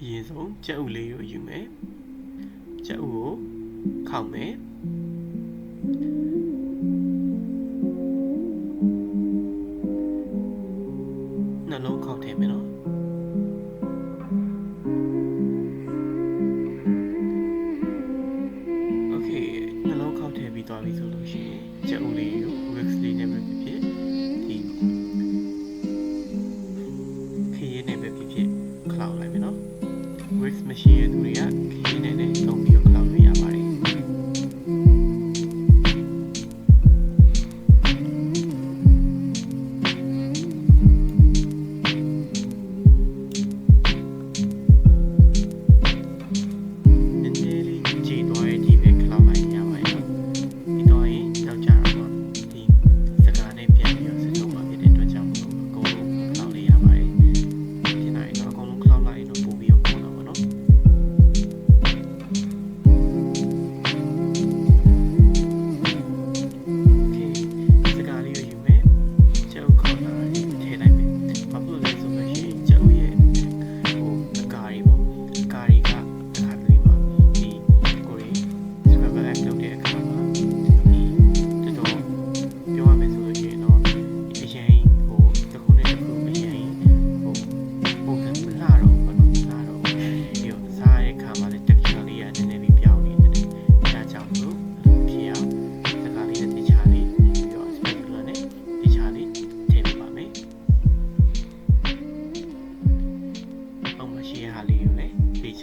အရင်ဆုံးကြက်ဥလေးကိုယူမယ်ကြက်ဥကိုခောက်မယ်နှလုံးခောက်ထည့်မယ်နော် โอเคနှလုံးခောက်ထည့်ပြီးသွားပြီဆိုလို့ရှိရင်ကြက်ဥလေးကို wax လေးနဲ့ပဲဖြစ်ဖြစ် wax မရှိတဲ့သူ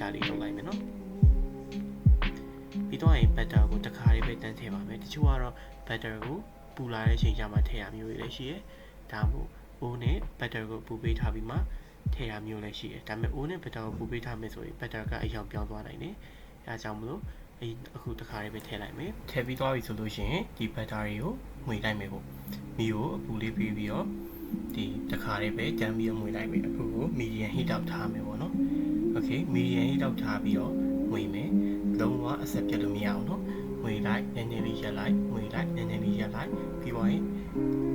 ခြားလေးလုပ်လိုက်မယ်နော်ပြီးတော့ရင် butter ကိုတစ်ခါလေးပဲတန်းထည့်ပါမယ်တချို့ကတော့ butter ကိုပူလာတဲ့အချိန်ကျမှထည့်ရမျိုးတွေလည်းရှိရဲဒါမှမဟုတ်အိုးနဲ့ butter ကိုပူပေးထားပြီးမှထည့်ရမျိုးလည်းရှိရဲဒါပေမဲ့အိုးနဲ့ butter ကိုပူပေးထားမယ်ဆိုရင် butter ကအယောင်ပြောင်းသွားနိုင်တယ်အဲဒါကြောင့်မလို့အဲအခုတစ်ခါလေးပဲထည့်လိုက်မယ်ထည့်ပြီးသွားပြီဆိုလို့ရှိရင်ဒီ butter တွေကိုမှွေလိုက်မယ်ပေါ့မီကိုအပူလေးပြီးပြီးတော့ ဒီတစ်ခါလေးပဲကြမ်းပြီးတော့မှွေလိုက်မယ်အခုကို medium heat အောက်ထားမယ်ပေါ့နော် okay medium heat အောက်ထားပြီးတော့မှွေမယ်လုံးဝအဆက်ပြတ်လို့မရအောင်နော်ငွေလိုက်နည်းနည်းလေးရက်လိုက်ငွေလိုက်နည်းနည်းလေးရက်လိုက်ပြီးတော့ရင်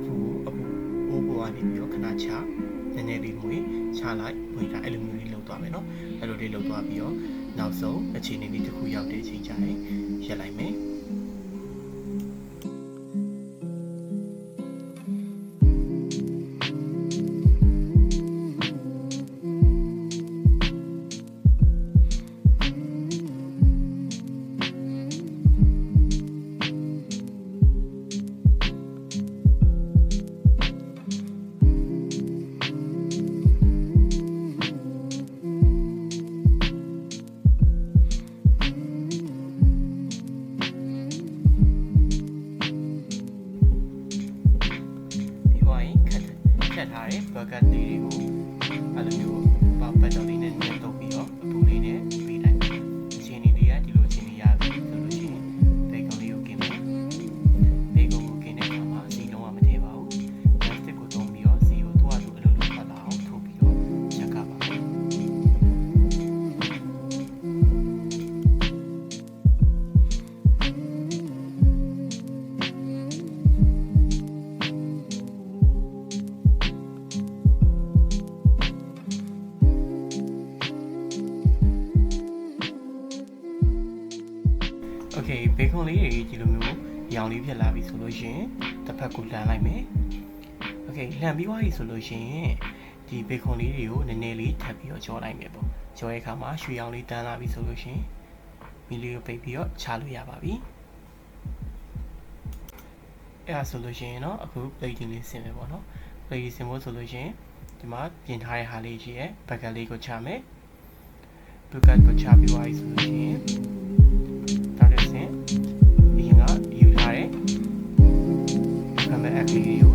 ဘူအပူအိုးပေါ်ကနေပြီးတော့ခဏချနည်းနည်းလေးငွေချလိုက်ငွေလိုက်အဲ့လိုမျိုးလေးလုပ်သွားမယ်နော်အဲ့လိုလေးလုပ်သွားပြီးတော့နောက်ဆုံးအခြေအနေလေးတစ်ခုရောက်တဲ့အချိန်ကျရင်ရက်လိုက်မယ် โอเคဘေကွန်လေးတွေဒီလိုမျိုးရောင်လေးဖြစ်လာပြီဆိုလို့ရှိရင်တစ်ဖက်ကိုလှန်လိုက်မယ်โอเคလှန်ပြီးသွားပြီဆိုလို့ရှိရင်ဒီဘေကွန်လေးတွေကိုနည်းနည်းလေးထပ်ပြီးတော့ကြောလိုက်မယ်ပေါ့ကြောရဲ့အခါမှာရွှေရောင်လေးတန်းလာပြီဆိုလို့ရှိရင်မီလီကိုပိတ်ပြီးတော့ချလို့ရပါပြီအဲ့ဒါဆိုလို့ရှိရင်တော့အခု plating လေးဆင်မယ်ပေါ့နော် plating ဆင်ဖို့ဆိုလို့ရှိရင်ဒီမှာပြင်ထားတဲ့ဟာလေးရှိရဲဘက်ကလေးကိုချမယ်ဘက်ကကိုချပြီးသွားပြီဆိုလို့ရှိရင် င့်ဒီ